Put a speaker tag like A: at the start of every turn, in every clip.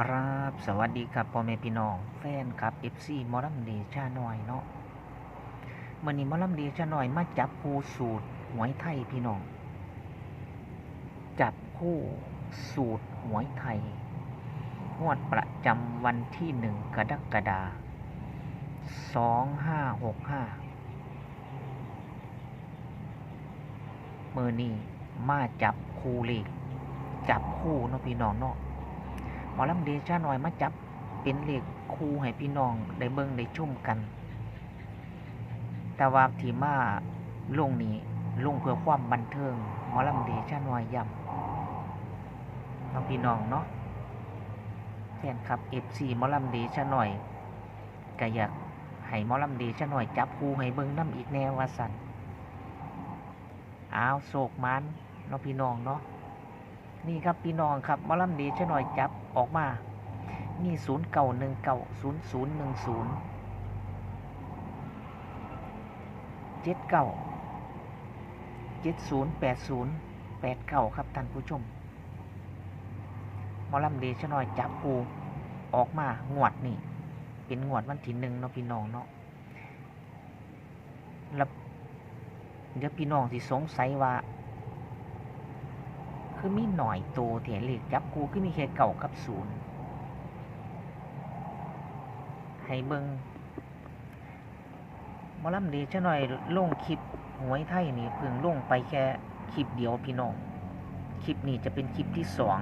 A: ครับ สวัสดีครับพ่อแม่พี่น้อง แฟนครับ FC หมอลำเดชาหน่อยเนาะมื่อนี้หมอลำเดชาหน่อยมาจับคู่สูตรหวยไทยพี่น้อง จับคู่สูตรหวยไทยงวดประจำวันที่หนึ่งกรกฎาสองห้าหกห้าเมื่อนี้มาจับคู่เลขจับคู่เนาะพี่น้องเนาะ หมอลำเดชาหน่อยมาจับ เป็นเลขคู่ให้พี่น้องได้เบิ่งได้ชมกัน แต่ว่าที่มาลงนี้ลงเพื่อความบันเทิงหมอลำเดชาหน่อยยำน้องพี่น้องเนาะแฟนคลับ FC หมอลำเดชาหน่อยก็อยากให้หมอลำเดชาหน่อยจับคู่ให้เบิ่งน้ำอีกแนววาสันอ้าวโศกมันน้องพี่น้องเนาะนี่ครับพี่น้องครับมอลำดีชะหน่อยจับ ออกมา มีศูนย์เก่าหนึ่งเก่าศูนย์ศูนย์หนึ่งศูนย์เจ็ดเก่าเจ็ดศูนย์แปดศูนย์แปดเก่าครับท่านผู้ชมหมอลำดีชน่อยจับปูออกมางวดนี่เป็นงวดวันที่หนึ่งเนาะพี่น้องเนาะแล้วเดี๋ยวพี่น้องที่สงสัยว่า คือมีหน่อยโตเถเลขจับกูคือมีแค่เก่ากับศูนย์ให้เบิงหมอลำดีจะหน่อยลงคลิปหวยไทยนี่เพิ่งลงไปแค่คลิปเดียวพี่น้อง คลิปนี้จะเป็นคลิปที่สอง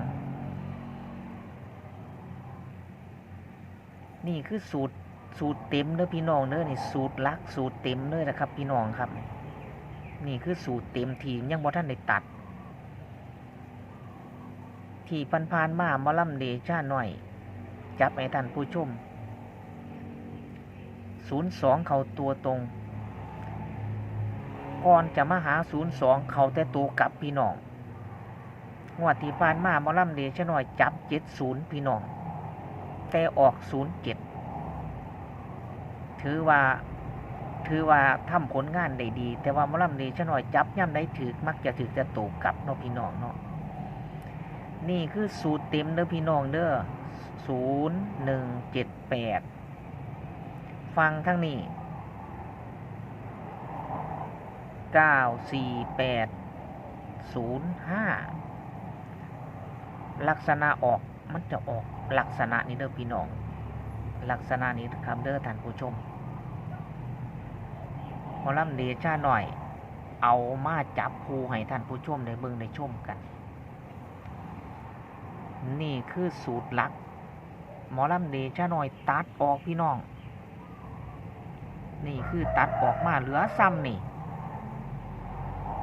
A: นี่คือสูตรสูตรเต็มเด้อพี่น้องเด้อนี่สูตรลักสูตรเต็มเลยนะครับ พี่น้องครับ นี่คือสูตรเต็มทียังบ่ท่านได้ตัด ที่พันพานมาหมอลำเดชาหน่อย จับไอ้ท่านผู้ชม 02 เขาตัวตรง ก่อนจะมาหา 02 เขาแต่ตัวกลับพี่น้องงวดที่ผ่านมาหมอลำเดชาหน่อยจับ 70 พี่น้อง แต่ออก 07 ถือว่าถือว่าทำผลงานได้ดี แต่ว่ามอลำเดชาหน่อยจับย่ำได้ถือมักจะถือจะตัวกลับเนาะพี่น้องเนาะ นี่คือสูตรเต็มเด้อพี่น้องเด้อศูนย์หนึ่งเจ็ดแปดฟังทั้งนี้เก้าสี่แปดศูนย์ห้าลักษณะออกมันจะออกลักษณะนี้เด้อพี่น้อง ลักษณะนี้ครับเด้อท่านผู้ชมหมอลำเดชาหน่อย เอามาจับภูให้ท่านผู้ชมได้เบิ่งได้ชมกัน นี่คือสูตรลัก หมอลำเดชะหน่อยตัดออกพี่น้อง นี่คือตัดออกมาเหลือซ้ำนี่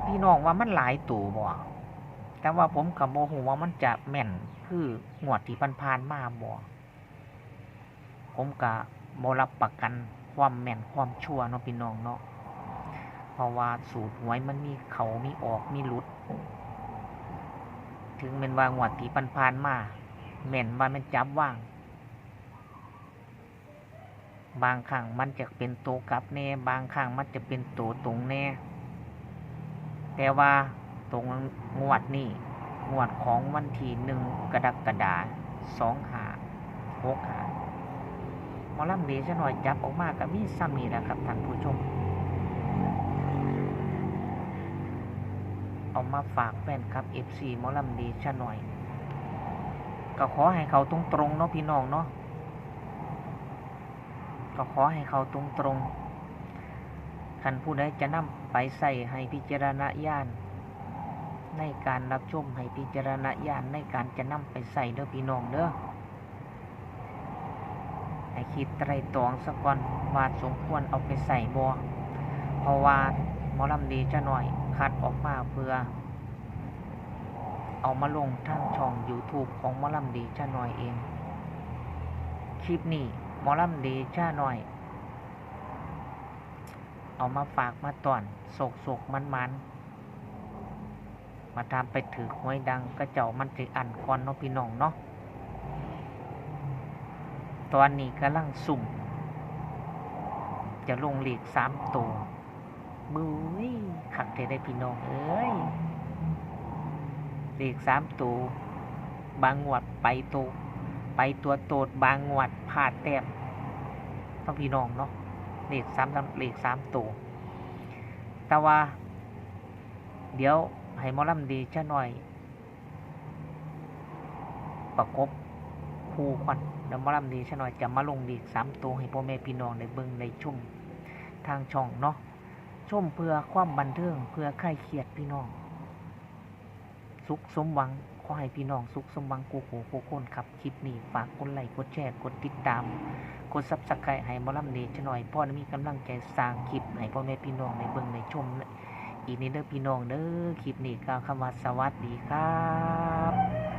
A: พี่น้องว่ามันหลายตัวบ่แต่ว่าผมกับโมโหว่ามันจะแม่นคืองวดที่พันพานๆมาบ่ผมกับโมรับประกันความแม่นความชั่วเนาะพี่น้องเนาะเพราะว่าสูตรหวยมันมีเขามีออกมีหลุด ถึงเป็นว่างวดที่พันพานๆมาแม่นว่ามันจับว่าง บางครั้งมันจะเป็นตัวกลับแน่ บางครั้งมันจะเป็นตัวตรงแน่ แต่ว่าตรงงวดนี่งวดของวันที่หนึ่งกระดักฎาสองหาหกหามอลำเดชหน่อยจับออกมากับมีซ้ำนี่แหละครับท่านผู้ชม เอามาฝากแฟนครับ FC หมอลำดีชะหน่อย ก็ขอให้เขาตรงตรงเนาะพี่น้องเนาะก็ขอให้เขาตรงตรงคันผู้ใดจะนำไปใส่ให้พิจารณาญาณในการรับชมให้พิจารณาญาณในการจะนำไปใส่เด้อพี่น้องเด้อให้คิดไตรตรองสักก่อนว่าสมควรเอาไปใส่บ่เพราะว่า มอลำดีจะหน่อยคัดออกมาเพื่อ เอามาลงทางช่อง YouTube ของมอลำดีจ้าหน่อยเอง คลิปนี้มอลำดีจ้าหน่อย เอามาฝากมาตอนโศกโศกมันมันมาทำไปถือหวยดังกระเจ้ามันสิอันคอนเนาะพี่น้องเนาะตอนนี้กำลังสุ่ม จะลงหลีกสามตัว บุ้ยขักเทได้พี่น้องเอ้ยเลขสามตัวบางงวดไปตัวไปตัวโตดบางงวดพลาดแต้มต้องพี่น้องเนาะเลขสามเลขสามตัวแต่ว่า เดี๋ยวให้มอลำดีจะหน่อย ประกบคู่ควันเดี๋ยวมอลำดีจะหน่อยจะมาลงดีกสามตัวให้พ่อแม่พี่น้องในเบิงในชุ่มทางช่องเนาะ ชมเพื่อความบันเทิงเพื่อคลายเครียดพี่น้อง สุขสมหวังขอให้พี่น้องสุขสมหวังกูโหกูคนครับคลิปนี้ฝากกดไลค์กดแชร์กดติดตาม กดซับสไครต์ให้มอลำเดชหน่อยพ่อมีกำลังใจสร้างคลิปให้พ่อแม่พี่น้องในเบิ่งในชม อีกนิดเด้อพี่น้องเด้อคลิปนี้กล่าวคำว่าสวัสดีครับ